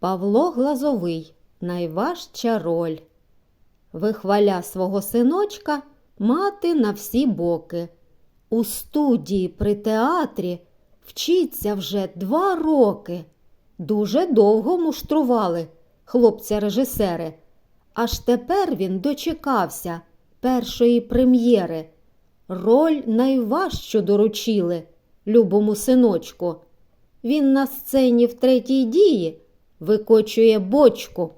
Павло Глазовий найважча роль. Вихваля свого синочка мати на всі боки. У студії при театрі вчиться вже два роки. Дуже довго муштрували хлопця-режисери. Аж тепер він дочекався першої прем'єри. Роль найважчу доручили любому синочку. Він на сцені в третій дії викочує бочку.